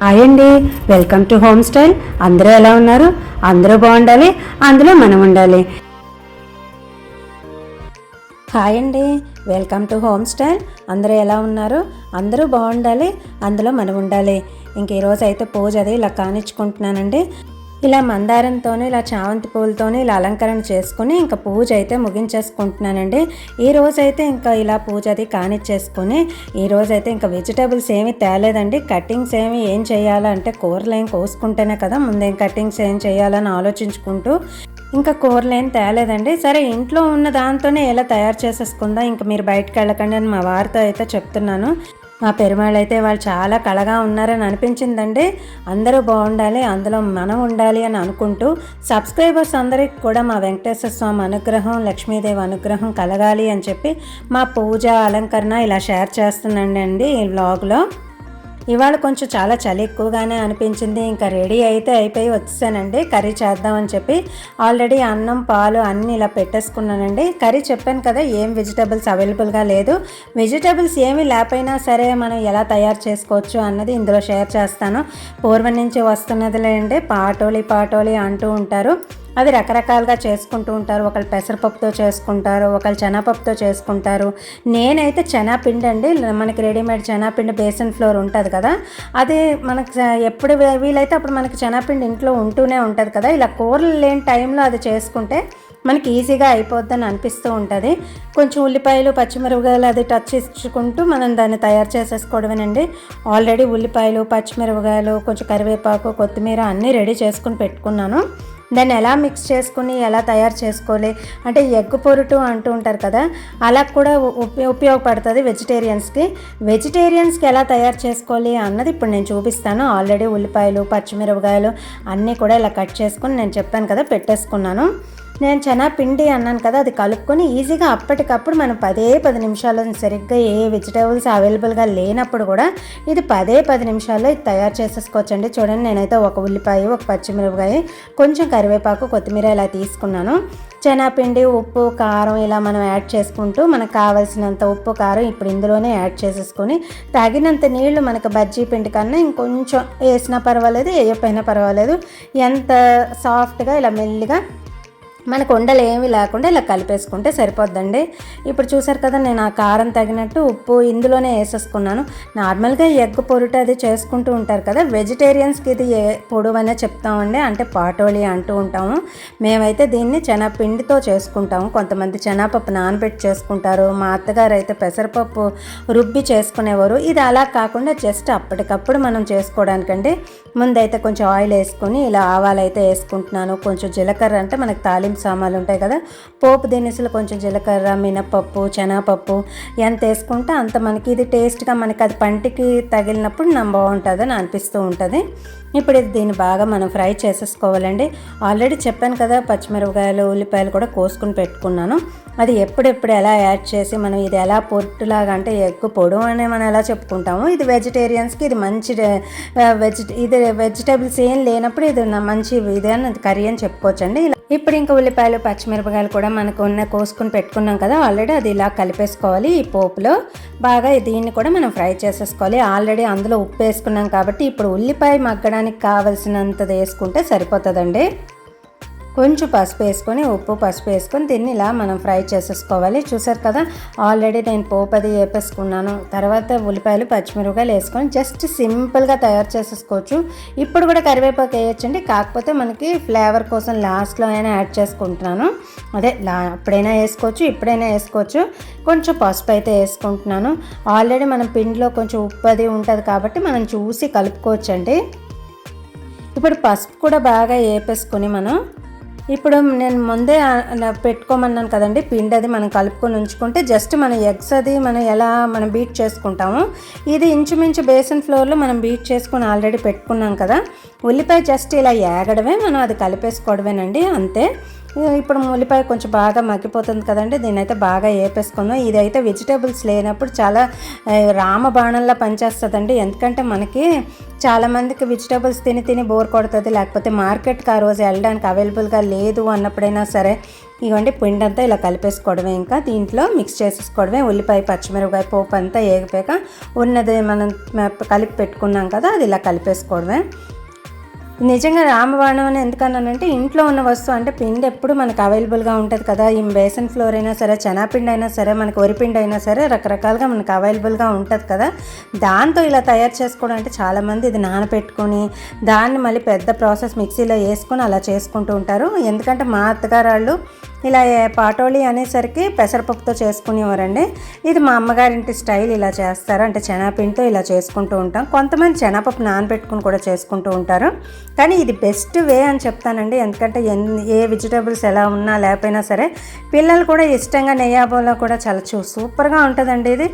Hi అండి welcome to home style అందరూ ఎలా ఉన్నారు? అందరూ బాగుండాలి అందులో మనం ఉండాలి. హాయ్ అండి వెల్కమ్ టు హోమ్ స్టైల్ అందరూ ఎలా ఉన్నారు? అందరూ బాగుండాలి అందులో మనం ఉండాలి. ఇంక ఈరోజు అయితే పూజ అది ఇలా కానిచ్చుకుంటున్నానండి ఇలా మందారంతోనూ ఇలా చామంతి పూలతోనే ఇలా అలంకరణ చేసుకుని ఇంకా పూజ అయితే ముగించేసుకుంటున్నానండి. ఈ రోజైతే ఇంకా ఇలా పూజ అది కానిచ్చేసుకొని ఈ రోజైతే ఇంకా వెజిటేబుల్స్ ఏమీ తేలేదండి. కటింగ్స్ ఏమి ఏం చేయాలంటే కూరలు ఏం కోసుకుంటేనే కదా ముందేం కటింగ్స్ ఏం చేయాలని ఆలోచించుకుంటూ ఇంకా కూరలేం తేలేదండి. సరే ఇంట్లో ఉన్న దాంతోనే ఎలా తయారు చేసేసుకుందాం? ఇంకా మీరు బయటకు వెళ్ళకండి అని మా వారితో అయితే చెప్తున్నాను. మా పెరుమాళ్ళు అయితే వాళ్ళు చాలా కళగా ఉన్నారని అనిపించిందండి. అందరూ బాగుండాలి అందులో మనం ఉండాలి అని అనుకుంటూ సబ్స్క్రైబర్స్ అందరికి కూడా మా వెంకటేశ్వర స్వామి అనుగ్రహం లక్ష్మీదేవి అనుగ్రహం కలగాలి అని చెప్పి మా పూజ అలంకరణ ఇలా షేర్ చేస్తున్నాండి అండి ఈ వ్లాగ్లో. ఇవాళ కొంచెం చాలా చలి ఎక్కువగానే అనిపించింది. ఇంకా రెడీ అయితే అయిపోయి వచ్చేసానండి. కర్రీ చేద్దామని చెప్పి ఆల్రెడీ అన్నం పాలు అన్నీ ఇలా పెట్టేసుకున్నానండి. కర్రీ చెప్పాను కదా ఏం వెజిటబుల్స్ అవైలబుల్గా లేదు. వెజిటబుల్స్ ఏమీ లేకపోయినా సరే మనం ఎలా తయారు చేసుకోవచ్చు అన్నది ఇందులో షేర్ చేస్తాను. పూర్వం నుంచి వస్తున్నదిలేండి. పాటోలి పాటోలి అంటూ ఉంటారు. అవి రకరకాలుగా చేసుకుంటూ ఉంటారు. ఒకళ్ళు పెసరపప్పుతో చేసుకుంటారు ఒకళ్ళు చెనాపప్పుతో చేసుకుంటారు. నేనైతే చెనాపిండి అండి. మనకి రెడీమేడ్ చెనాపిండి బేసన్ ఫ్లోర్ ఉంటుంది కదా. అది మనకి ఎప్పుడు వీలైతే అప్పుడు మనకి చెనాపిండి ఇంట్లో ఉంటూనే ఉంటుంది కదా. ఇలా కూరలు లేని టైంలో అది చేసుకుంటే మనకి ఈజీగా అయిపోద్దని అనిపిస్తూ ఉంటుంది. కొంచెం ఉల్లిపాయలు పచ్చిమిరపకాయలు అది టచ్ ఇచ్చుకుంటూ మనం దాన్ని తయారు చేసేసుకోవడమేనండి. ఆల్రెడీ ఉల్లిపాయలు పచ్చిమిరపకాయలు కొంచెం కరివేపాకు కొత్తిమీర అన్నీ రెడీ చేసుకుని పెట్టుకున్నాను. దాన్ని ఎలా మిక్స్ చేసుకుని ఎలా తయారు చేసుకోవాలి? అంటే ఎగ్ పొరుటు అంటూ ఉంటారు కదా అలా కూడా ఉప- ఉపయోగపడుతుంది వెజిటేరియన్స్కి వెజిటేరియన్స్కి ఎలా తయారు చేసుకోవాలి అన్నది ఇప్పుడు నేను చూపిస్తాను. ఆల్రెడీ ఉల్లిపాయలు పచ్చిమిరపకాయలు అన్నీ కూడా ఇలా కట్ చేసుకుని నేను చెప్పాను కదా పెట్టేసుకున్నాను. నేను చెనా పిండి అన్నాను కదా అది కలుపుకొని ఈజీగా అప్పటికప్పుడు మనం పదే పది నిమిషాల్లో సరిగ్గా ఏ వెజిటేబుల్స్ అవైలబుల్గా లేనప్పుడు కూడా ఇది పదే పది నిమిషాల్లో ఇది తయారు చేసేసుకోవచ్చండి. చూడండి నేనైతే ఒక ఉల్లిపాయ ఒక పచ్చిమిరపకాయ కొంచెం కరివేపాకు కొత్తిమీర ఇలా తీసుకున్నాను. శనగపిండి ఉప్పు కారం ఇలా మనం యాడ్ చేసుకుంటూ మనకు కావాల్సినంత ఉప్పు కారం ఇప్పుడు ఇందులోనే యాడ్ చేసేసుకొని తగినంత నీళ్ళు మనకు బజ్జీ పిండి కన్నా ఇంకొంచెం వేసినా పర్వాలేదు వేయకపోయినా పర్వాలేదు. ఎంత సాఫ్ట్గా ఇలా మెల్లిగా మనకు ఉండలు ఏమి లేకుండా ఇలా కలిపేసుకుంటే సరిపోద్దండి. ఇప్పుడు చూసారు కదా నేను ఆ కారం తగినట్టు ఉప్పు ఇందులోనే వేసేసుకున్నాను. నార్మల్గా ఎగ్ పొరుట అది చేసుకుంటూ ఉంటారు కదా వెజిటేరియన్స్కి ఇది ఏ పొడవనే చెప్తామండి. అంటే పాటోలి అంటూ ఉంటాము. మేమైతే దీన్ని శనగపిండితో చేసుకుంటాము. కొంతమంది శనగపప్పు నానబెట్టి చేసుకుంటారు. మా అత్తగారు అయితే పెసరపప్పు రుబ్బి చేసుకునేవారు. ఇది అలా కాకుండా జస్ట్ అప్పటికప్పుడు మనం చేసుకోవడానికండి. ముందైతే కొంచెం ఆయిల్ వేసుకొని ఇలా ఆవాలు అయితే వేసుకుంటున్నాను. కొంచెం జీలకర్ర అంటే మనకి తాలింపు సామాన్లు ఉంటాయి కదా. పోపు దినుసులు కొంచెం జీలకర్ర మినపప్పు శనగపప్పు ఎంత వేసుకుంటే అంత మనకి ఇది టేస్ట్గా మనకి అది పంటికి తగిలినప్పుడు నా బాగుంటుందని అనిపిస్తూ ఉంటుంది. ఇప్పుడు ఇది దీన్ని బాగా మనం ఫ్రై చేసేసుకోవాలండి. ఆల్రెడీ చెప్పాను కదా పచ్చిమిరపకాయలు ఉల్లిపాయలు కూడా కోసుకుని పెట్టుకున్నాను. అది ఎప్పుడెప్పుడు ఎలా యాడ్ చేసి మనం ఇది ఎలా పొట్టులాగా అంటే ఎక్కువ పొడు అని మనం ఎలా చెప్పుకుంటాము ఇది వెజిటేరియన్స్కి ఇది మంచి వెజిట ఇది వెజిటేబుల్స్ ఏం లేనప్పుడు ఇది మంచి ఇదే అని కర్రీ అని చెప్పుకోవచ్చండి. ఇప్పుడు ఇంకా ఉల్లిపాయలు పచ్చిమిరపకాయలు కూడా మనకు ఉన్న కోసుకుని పెట్టుకున్నాం కదా ఆల్రెడీ అది ఇలా కలిపేసుకోవాలి ఈ పోపులో. బాగా దీన్ని కూడా మనం ఫ్రై చేసేసుకోవాలి. ఆల్రెడీ అందులో ఉప్పు వేసుకున్నాం కాబట్టి ఇప్పుడు ఉల్లిపాయ మగ్గడానికి కావలసినంత వేసుకుంటే సరిపోతుందండి. కొంచెం పసుపు వేసుకొని ఉప్పు పసుపు వేసుకొని దీన్ని ఇలా మనం ఫ్రై చేసేసుకోవాలి. చూసారు కదా ఆల్రెడీ నేను పోపు అది వేపేసుకున్నాను. తర్వాత ఉల్లిపాయలు పచ్చిమిరపకాయలు వేసుకొని జస్ట్ సింపుల్గా తయారు చేసేసుకోవచ్చు. ఇప్పుడు కూడా కరివేపాకు వేయొచ్చండి. కాకపోతే మనకి ఫ్లేవర్ కోసం లాస్ట్లో అయినా యాడ్ చేసుకుంటున్నాను. అదే లా అప్పుడైనా వేసుకోవచ్చు ఇప్పుడైనా వేసుకోవచ్చు. కొంచెం పసుపు అయితే వేసుకుంటున్నాను. ఆల్రెడీ మనం పిండిలో కొంచెం ఉప్పు అది ఉంటుంది కాబట్టి మనం చూసి కలుపుకోవచ్చండి. ఇప్పుడు పసుపు కూడా బాగా వేపేసుకొని మనం ఇప్పుడు నేను ముందే అలా పెట్టుకోమన్నాను కదండి పిండి అది మనం కలుపుకొని ఉంచుకుంటే జస్ట్ మన ఎగ్స్ అది మనం ఎలా మనం బీట్ చేసుకుంటాము ఇది ఇంచుమించు బేసన్ ఫ్లోర్లో మనం బీట్ చేసుకుని ఆల్రెడీ పెట్టుకున్నాం కదా ఉల్లిపాయ జస్ట్ ఇలా ఏగడమే మనం అది కలిపేసుకోవడమేనండి అంతే. ఇప్పుడు ఉల్లిపాయ కొంచెం బాగా మగ్గిపోతుంది కదండి దీని అయితే బాగా వేపేసుకుందాం ఇదైతే వెజిటేబుల్స్ లేనప్పుడు చాలా రామ రామబాణంలా పనిచేస్తుందండి. ఎందుకంటే మనకి చాలామందికి వెజిటేబుల్స్ తిని తిని బోర్ కొడుతుంది లేకపోతే మార్కెట్కి ఆ రోజు వెళ్ళడానికి అవైలబుల్గా లేదు అన్నప్పుడైనా సరే ఇవ్వండి పిండి అంతా ఇలా కలిపేసుకోవడమే. ఇంకా దీంట్లో మిక్స్ చేసేసుకోవడమే. ఉల్లిపాయ పచ్చిమిరపకాయ పోపు అంతా ఏగిపోయాక ఉన్నది మనం కలిపి పెట్టుకున్నాం కదా అది ఇలా కలిపేసుకోవడమే. నిజంగా రామబాణం అని ఎందుకన్నానంటే ఇంట్లో ఉన్న వస్తువు అంటే పిండి ఎప్పుడు మనకు అవైలబుల్గా ఉంటుంది కదా. ఈ బేసన్ ఫ్లోర్ అయినా సరే చెనాపిండి అయినా సరే మనకు వరిపిండి అయినా సరే రకరకాలుగా మనకు అవైలబుల్గా ఉంటుంది కదా. దాంతో ఇలా తయారు చేసుకోవడం అంటే చాలామంది ఇది నానబెట్టుకొని దాన్ని మళ్ళీ పెద్ద ప్రాసెస్ మిక్సీలో వేసుకొని అలా చేసుకుంటూ ఉంటారు. ఎందుకంటే మా అత్తగారు వాళ్ళు ఇలా ఏ- పాటోళి అనేసరికి పెసరపప్పుతో చేసుకునేవారండి. ఇది మా అమ్మగారింటి స్టైల్ ఇలా చేస్తారు. అంటే శనగపిండితో ఇలా చేసుకుంటూ ఉంటాం. కొంతమంది శనగపప్పు నానబెట్టుకుని కూడా చేసుకుంటూ ఉంటారు. కానీ ఇది బెస్ట్ వే అని చెప్తానండి. ఎందుకంటే ఎన్- ఏ వెజిటేబుల్స్ ఎలా ఉన్నా లేకపోయినా సరే పిల్లలు కూడా ఇష్టంగా నెయ్యాబోలో కూడా చాలా చూ సూపర్గా ఉంటుందండి ఇది.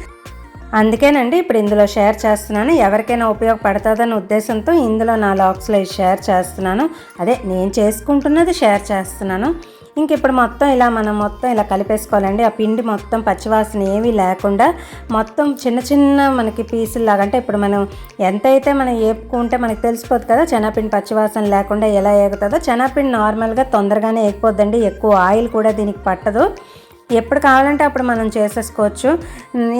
అందుకేనండి ఇప్పుడు ఇందులో షేర్ చేస్తున్నాను. ఎవరికైనా ఉపయోగపడుతుందన్న ఉద్దేశంతో ఇందులో నా లాక్స్లో ఇది షేర్ చేస్తున్నాను. అదే నేను చేసుకుంటున్నది షేర్ చేస్తున్నాను. ఇప్పుడు మొత్తం ఇలా మనం మొత్తం ఇలా కలిపేసుకోవాలండి. ఆ పిండి మొత్తం పచ్చివాసన ఏమీ లేకుండా మొత్తం చిన్న చిన్న మనకి పీసుల్లాగా అంటే ఇప్పుడు మనం ఎంతైతే మనం ఏపుకుంటే మనకి తెలిసిపోతుంది కదా చెనాపిండి పచ్చివాసన లేకుండా ఎలా ఏగుతుందో. చెనాపిండి నార్మల్గా తొందరగానే ఏగిపోద్దండి. ఎక్కువ ఆయిల్ కూడా దీనికి పట్టదు. ఎప్పుడు కావాలంటే అప్పుడు మనం చేసేసుకోవచ్చు.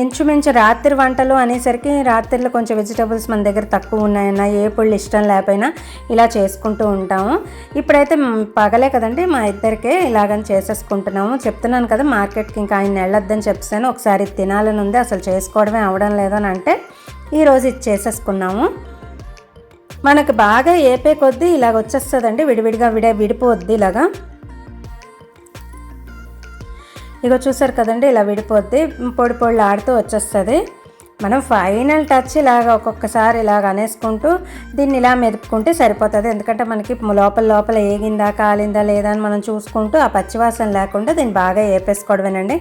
ఇంచుమించు రాత్రి వంటలు అనేసరికి రాత్రిలో కొంచెం వెజిటబుల్స్ మన దగ్గర తక్కువ ఉన్నాయన్నా ఏ పుళ్ళు ఇష్టం లేకపోయినా ఇలా చేసుకుంటూ ఉంటాము. ఇప్పుడైతే పగలే కదండి మా ఇద్దరికే ఇలాగని చేసేసుకుంటున్నాము. చెప్తున్నాను కదా మార్కెట్కి ఇంకా ఆయన వెళ్ళొద్దని చెప్తాను ఒకసారి తినాలని ఉంది అసలు చేసుకోవడమే అవడం లేదని అంటే ఈరోజు ఇది చేసేసుకున్నాము. మనకు బాగా ఏపే కొద్దీ ఇలాగ వచ్చేస్తుందండి విడివిడిగా విడే విడిపోద్ది ఇలాగా. ఇగో చూసారు కదండి ఇలా విడిపోద్ది. పొడి పొడి ఆడుతూ వచ్చేస్తుంది. మనం ఫైనల్ టచ్ ఇలాగ ఒక్కొక్కసారి ఇలాగ అనేసుకుంటూ దీన్ని ఇలా మెదుపుకుంటే సరిపోతుంది. ఎందుకంటే మనకి లోపల లోపల ఏగిందా కాలిందా లేదా అని మనం చూసుకుంటూ ఆ పచ్చివాసన లేకుండా దీన్ని బాగా వేపేసుకోవడమేనండి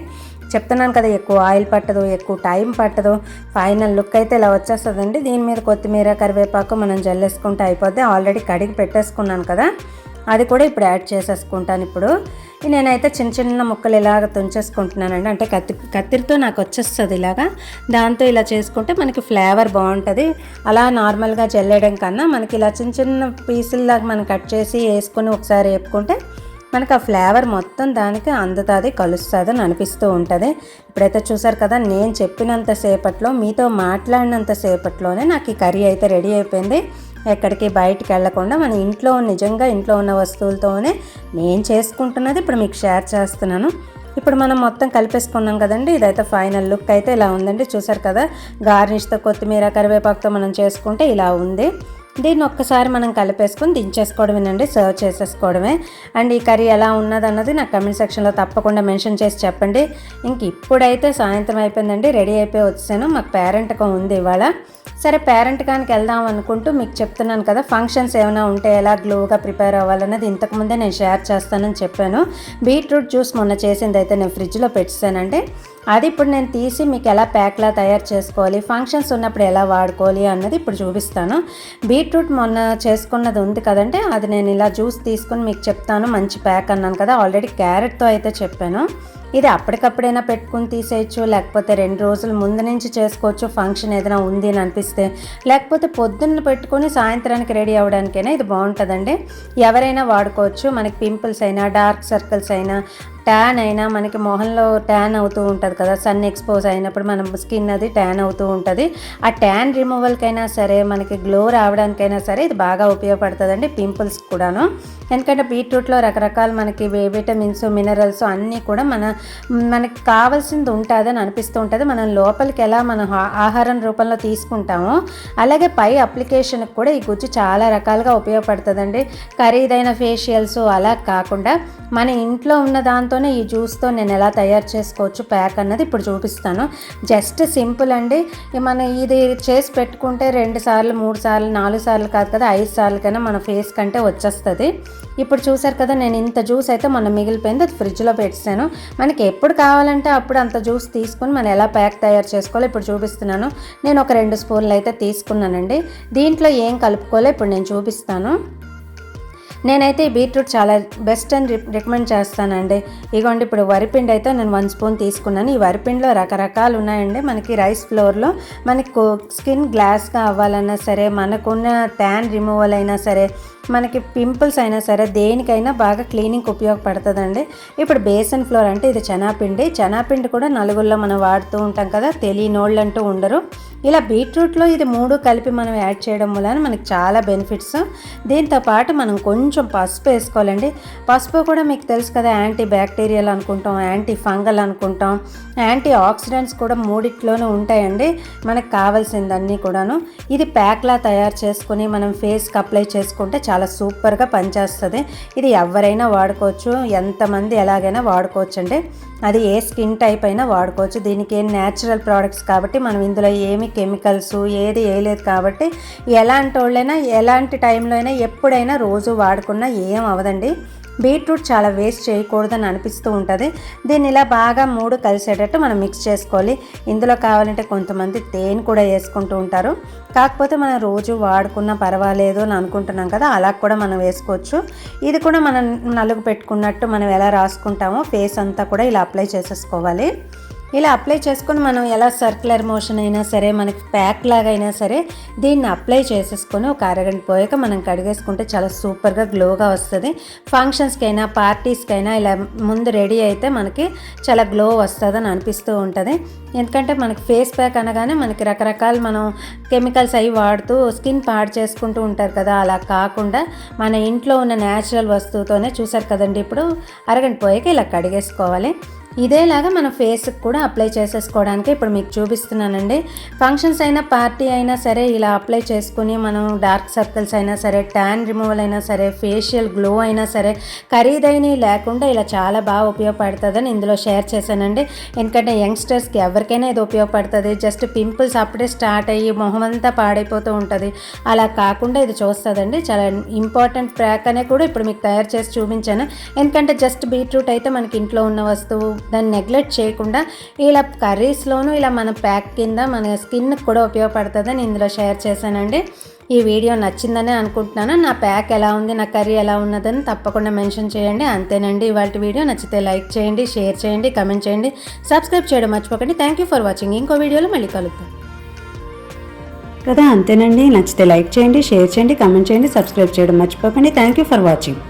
చెప్తున్నాను కదా ఎక్కువ ఆయిల్ పట్టదు ఎక్కువ టైం పట్టదు. ఫైనల్ లుక్ అయితే ఇలా వచ్చేస్తుందండి. దీని మీద కొత్తిమీర కరివేపాకు మనం జల్లేసుకుంటే అయిపోద్ది. ఆల్రెడీ కడిగి పెట్టేసుకున్నాను కదా అది కూడా ఇప్పుడు యాడ్ చేసేసుకుంటాను ఇప్పుడు. నేనైతే చిన్న చిన్న ముక్కలు ఇలాగ తుంచేసుకుంటున్నానండి. అంటే కత్తి కత్తిరితో నాకు వచ్చేస్తుంది ఇలాగా. దాంతో ఇలా చేసుకుంటే మనకి ఫ్లేవర్ బాగుంటుంది. అలా నార్మల్గా జల్లేయడం కన్నా మనకి ఇలా చిన్న చిన్న పీసుల్లాగా మనం కట్ చేసి వేసుకొని ఒకసారి వేపుకుంటే మనకు ఆ ఫ్లేవర్ మొత్తం దానికి అందుతుంది కలుస్తుంది అని అనిపిస్తూ ఉంటుంది. ఇప్పుడైతే చూసారు కదా నేను చెప్పినంత సేపట్లో మీతో మాట్లాడినంత సేపట్లోనే నాకు ఈ కర్రీ అయితే రెడీ అయిపోయింది. ఎక్కడికి బయటికి వెళ్ళకుండా మన ఇంట్లో నిజంగా ఇంట్లో ఉన్న వస్తువులతోనే నేను చేసుకుంటున్నది ఇప్పుడు మీకు షేర్ చేస్తున్నాను. ఇప్పుడు మనం మొత్తం కలిపేసుకున్నాం కదండి ఇదైతే ఫైనల్ లుక్ అయితే ఇలా ఉందండి. చూసారు కదా గార్నిష్తో కొత్తిమీర కరివేపాకుతో మనం చేసుకుంటే ఇలా ఉంది. దీన్ని ఒక్కసారి మనం కలిపేసుకొని దించేసుకోవడమేనండి సర్వ్ చేసేసుకోవడమే. అండ్ ఈ కర్రీ ఎలా ఉన్నది అన్నది నాకు కమెంట్ సెక్షన్లో తప్పకుండా మెన్షన్ చేసి చెప్పండి. ఇంక ఇప్పుడైతే సాయంత్రం అయిపోయిందండి రెడీ అయిపోయి వచ్చాను మాకు పేరెంట్గా ఉంది ఇవాళ. సరే పేరెంట్ కానికి వెళ్దాం అనుకుంటూ మీకు చెప్తున్నాను కదా ఫంక్షన్స్ ఏమైనా ఉంటే ఎలా గ్లోగా ప్రిపేర్ అవ్వాలన్నది ఇంతకుముందే నేను షేర్ చేస్తానని చెప్పాను. బీట్రూట్ జ్యూస్ మొన్న చేసింది అయితే నేను ఫ్రిడ్జ్లో పెట్టానండి అది ఇప్పుడు నేను తీసి మీకు ఎలా ప్యాక్లా తయారు చేసుకోవాలి ఫంక్షన్స్ ఉన్నప్పుడు ఎలా వాడుకోవాలి అన్నది ఇప్పుడు చూపిస్తాను. బీట్రూట్ మొన్న చేసుకున్నది ఉంది కదంటే అది నేను ఇలా జ్యూస్ తీసుకుని మీకు చెప్తాను మంచి ప్యాక్ అన్నాను కదా ఆల్రెడీ క్యారెట్తో అయితే చెప్పాను. ఇది అప్పటికప్పుడైనా పెట్టుకుని తీసేయచ్చు లేకపోతే రెండు రోజుల ముందు నుంచి చేసుకోవచ్చు ఫంక్షన్ ఏదైనా ఉంది అని అనిపిస్తే. లేకపోతే పొద్దున్న పెట్టుకొని సాయంత్రానికి రెడీ అవ్వడానికైనా ఇది బాగుంటుందండి. ఎవరైనా వాడుకోవచ్చు మనకి పింపుల్స్ అయినా డార్క్ సర్కిల్స్ అయినా ట్యాన్ అయినా మనకి మొహంలో ట్యాన్ అవుతూ ఉంటుంది కదా సన్ ఎక్స్పోజ్ అయినప్పుడు మనం స్కిన్ అది ట్యాన్ అవుతూ ఉంటుంది. ఆ ట్యాన్ రిమూవల్కైనా సరే మనకి గ్లో రావడానికైనా సరే ఇది బాగా ఉపయోగపడుతుందండి పింపుల్స్ కూడాను. ఎందుకంటే బీట్రూట్లో రకరకాల మనకి విటమిన్స్ మినరల్స్ అన్నీ కూడా మన మనకి కావాల్సింది ఉంటుంది అని అనిపిస్తూ ఉంటుంది. మనం లోపలికి ఎలా మనం ఆహారం రూపంలో తీసుకుంటామో అలాగే పై అప్లికేషన్కి కూడా ఈ గుజ్జు చాలా రకాలుగా ఉపయోగపడుతుందండి. ఖరీదైన ఫేషియల్స్ అలా కాకుండా మన ఇంట్లో ఉన్న దాంతోనే ఈ జ్యూస్తో నేను ఎలా తయారు చేసుకోవచ్చు ప్యాక్ అన్నది ఇప్పుడు చూపిస్తాను. జస్ట్ సింపుల్ అండి. మనం ఇది చేసి పెట్టుకుంటే రెండు సార్లు మూడు సార్లు నాలుగు సార్లు కాదు కదా ఐదు సార్లకైనా మన ఫేస్ కంటే వచ్చేస్తుంది. ఇప్పుడు చూసారు కదా నేను ఇంత జ్యూస్ అయితే మొన్న మిగిలిపోయింది అది ఫ్రిడ్జ్లో పెట్టాను మనకి ఎప్పుడు కావాలంటే అప్పుడు అంత జ్యూస్ తీసుకుని మనం ఎలా ప్యాక్ తయారు చేసుకోవాలో ఇప్పుడు చూపిస్తున్నాను. నేను ఒక రెండు స్పూన్లు అయితే తీసుకున్నానండి. దీంట్లో ఏం కలుపుకోవాలో ఇప్పుడు నేను చూపిస్తాను. నేనైతే బీట్రూట్ చాలా బెస్ట్ అని రి- రికమెండ్ చేస్తానండి. ఇగోండి ఇప్పుడు వరిపిండి అయితే నేను వన్ స్పూన్ తీసుకున్నాను. ఈ వరిపిండిలో రకరకాలు ఉన్నాయండి. మనకి రైస్ ఫ్లోర్లో మనకి స్కిన్ గ్లాస్గా అవ్వాలన్నా సరే మనకున్న ట్యాన్ రిమూవల్ అయినా సరే మనకి పింపుల్స్ అయినా సరే దేనికైనా బాగా క్లీనింగ్ ఉపయోగపడుతుందండి. ఇప్పుడు బేసన్ ఫ్లోర్ అంటే ఇది చనాపిండి. చనాపిండి కూడా నలుగుల్లో మనం వాడుతూ ఉంటాం కదా తెలియనోళ్ళు అంటూ ఉండరు. ఇలా బీట్రూట్లో ఇది మూడు కలిపి మనం యాడ్ చేయడం వలన మనకి చాలా బెనిఫిట్స్. దీంతో పాటు మనం కొంచెం పసుపు వేసుకోవాలండి. పసుపు కూడా మీకు తెలుసు కదా యాంటీ బ్యాక్టీరియల్ అనుకుంటాం యాంటీ ఫంగల్ అనుకుంటాం. యాంటీ ఆక్సిడెంట్స్ కూడా మూడిట్లోనే ఉంటాయండి. మనకు కావాల్సిందన్నీ కూడాను. ఇది ప్యాక్లా తయారు చేసుకుని మనం ఫేస్కి అప్లై చేసుకుంటే చాలా సూపర్గా పనిచేస్తుంది. ఇది ఎవరైనా వాడుకోవచ్చు. ఎంతమంది ఎలాగైనా వాడుకోవచ్చు అండి అది ఏ స్కిన్ టైప్ అయినా వాడుకోవచ్చు. దీనికి ఏం న్యాచురల్ ప్రోడక్ట్స్ కాబట్టి మనం ఇందులో ఏమి కెమికల్స్ ఏది వేయలేదు కాబట్టి ఎలాంటి వాళ్ళైనా ఎలాంటి టైంలో అయినా ఎప్పుడైనా రోజు వాడుకున్నా ఏం అవదండి. బీట్రూట్ చాలా వేస్ట్ చేయకూడదని అనిపిస్తూ ఉంటుంది. దీన్ని ఇలా బాగా మూడు కలిసేటట్టు మనం మిక్స్ చేసుకోవాలి. ఇందులో కావాలంటే కొంతమంది తేనె కూడా వేసుకుంటూ ఉంటారు. కాకపోతే మనం రోజు వాడుకున్నా పర్వాలేదు అని అనుకుంటున్నాం కదా అలా కూడా మనం వేసుకోవచ్చు. ఇది కూడా మనం నలుగు పెట్టుకున్నట్టు మనం ఎలా రాసుకుంటామో ఫేస్ అంతా కూడా ఇలా అప్లై చేసేసుకోవాలి. ఇలా అప్లై చేసుకొని మనం ఎలా సర్క్యులర్ మోషన్ అయినా సరే మనకి ప్యాక్ లాగా అయినా సరే దీన్ని అప్లై చేసేసుకొని ఒక అరగంట పోయాక మనం కడిగేసుకుంటే చాలా సూపర్గా గ్లోగా వస్తుంది. ఫంక్షన్స్కైనా పార్టీస్కైనా ఇలా ముందు రెడీ అయితే మనకి చాలా గ్లో వస్తుందని అనిపిస్తూ ఉంటుంది. ఎందుకంటే మనకి ఫేస్ ప్యాక్ అనగానే మనకి రకరకాల మనం కెమికల్స్ అవి వాడుతూ స్కిన్ పాడు చేసుకుంటూ ఉంటారు కదా అలా కాకుండా మన ఇంట్లో ఉన్న న్యాచురల్ వస్తువుతోనే చూసారు కదండి ఇప్పుడు అరగంట పోయాక ఇలా కడిగేసుకోవాలి. ఇదేలాగా మన ఫేస్కి కూడా అప్లై చేసేసుకోవడానికి ఇప్పుడు మీకు చూపిస్తున్నానండి. ఫంక్షన్స్ అయినా పార్టీ అయినా సరే ఇలా అప్లై చేసుకుని మనం డార్క్ సర్కిల్స్ అయినా సరే ట్యాన్ రిమూవల్ అయినా సరే ఫేషియల్ గ్లో అయినా సరే ఖరీదైనవి లేకుండా ఇలా చాలా బాగా ఉపయోగపడుతుందని ఇందులో షేర్ చేశానండి. ఎందుకంటే యంగ్స్టర్స్కి ఎవరికైనా ఇది ఉపయోగపడుతుంది. జస్ట్ పింపుల్స్ అప్పుడే స్టార్ట్ అయ్యి మొహం అంతా పాడైపోతూ ఉంటుంది. అలా కాకుండా ఇది చూస్తుందండి. చాలా ఇంపార్టెంట్ ప్యాక్ అనే కూడా ఇప్పుడు మీకు తయారు చేసి చూపించాను. ఎందుకంటే జస్ట్ బీట్రూట్ అయితే మనకి ఇంట్లో ఉన్న వస్తువు దాన్ని నెగ్లెక్ట్ చేయకుండా ఇలా కర్రీస్లోనూ ఇలా మన ప్యాక్ కింద మన స్కిన్కి కూడా ఉపయోగపడుతుందని ఇందులో షేర్ చేశానండి. ఈ వీడియో నచ్చిందనే అనుకుంటున్నాను. నా ప్యాక్ ఎలా ఉంది నా కర్రీ ఎలా ఉన్నదని తప్పకుండా మెన్షన్ చేయండి. అంతేనండి ఇవాళ వీడియో నచ్చితే లైక్ చేయండి షేర్ చేయండి కమెంట్ చేయండి. సబ్స్క్రైబ్ చేయడం మర్చిపోకండి. థ్యాంక్ యూ ఫర్ వాచింగ్ ఇంకో వీడియోలో మళ్ళీ కలుద్దాం. కదా అంతేనండి. నచ్చితే లైక్ చేయండి షేర్ చేయండి కమెంట్ చేయండి సబ్స్క్రైబ్ చేయడం మర్చిపోకండి. Thank you for watching